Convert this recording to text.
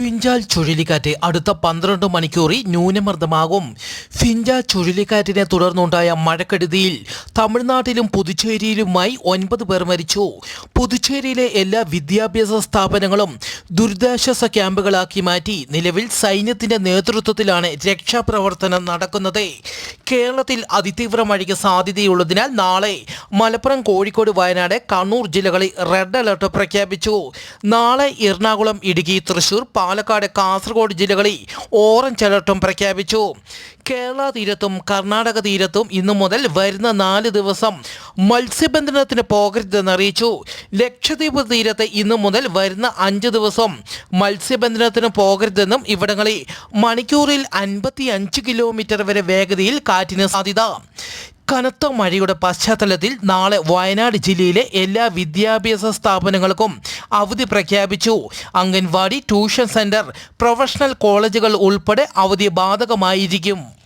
ഫിഞ്ചാൽ ചുഴലിക്കാറ്റ് അടുത്ത പന്ത്രണ്ട് മണിക്കൂറിൽ ന്യൂനമർദ്ദമാകും. ഫിഞ്ചാൽ ചുഴലിക്കാറ്റിനെ തുടർന്നുണ്ടായ മഴക്കെടുതിയിൽ തമിഴ്നാട്ടിലും പുതുച്ചേരിയിലുമായി ഒൻപത് പേർ മരിച്ചു. പുതുച്ചേരിയിലെ എല്ലാ വിദ്യാഭ്യാസ സ്ഥാപനങ്ങളും ദുരിതാശ്വാസ ക്യാമ്പുകളാക്കി മാറ്റി നിലവിൽ സൈന്യത്തിന്റെ നേതൃത്വത്തിലാണ് രക്ഷാപ്രവർത്തനം നടക്കുന്നത്. കേരളത്തിൽ അതിതീവ്ര മഴയ്ക്ക് സാധ്യതയുള്ളതിനാൽ നാളെ മലപ്പുറം കോഴിക്കോട് വയനാട് കണ്ണൂർ ജില്ലകളിൽ റെഡ് അലർട്ട് പ്രഖ്യാപിച്ചു. നാളെ എറണാകുളം ഇടുക്കി തൃശൂർ പാലക്കാട് കാസർഗോഡ് ജില്ലകളിൽ ഓറഞ്ച് അലർട്ടും പ്രഖ്യാപിച്ചു. കേരള തീരത്തും കർണാടക തീരത്തും ഇന്നു മുതൽ വരുന്ന നാല് ദിവസം മത്സ്യബന്ധനത്തിന് പോകരുതെന്ന് അറിയിച്ചു. ലക്ഷദ്വീപ് തീരത്ത് ഇന്നു മുതൽ വരുന്ന അഞ്ച് ദിവസം മത്സ്യബന്ധനത്തിന് പോകരുതെന്നും ഇവിടങ്ങളിൽ മണിക്കൂറിൽ അൻപത്തി അഞ്ച് കിലോമീറ്റർ വരെ വേഗതയിൽ കാറ്റിന് സാധ്യത. കനത്ത മഴയുടെ പശ്ചാത്തലത്തിൽ നാളെ വയനാട് ജില്ലയിലെ എല്ലാ വിദ്യാഭ്യാസ സ്ഥാപനങ്ങൾക്കും അവധി പ്രഖ്യാപിച്ചു. അംഗൻവാടി ട്യൂഷൻ സെന്റർ പ്രൊഫഷണൽ കോളേജുകൾ ഉൾപ്പെടെ അവധി ബാധകമായിരിക്കും.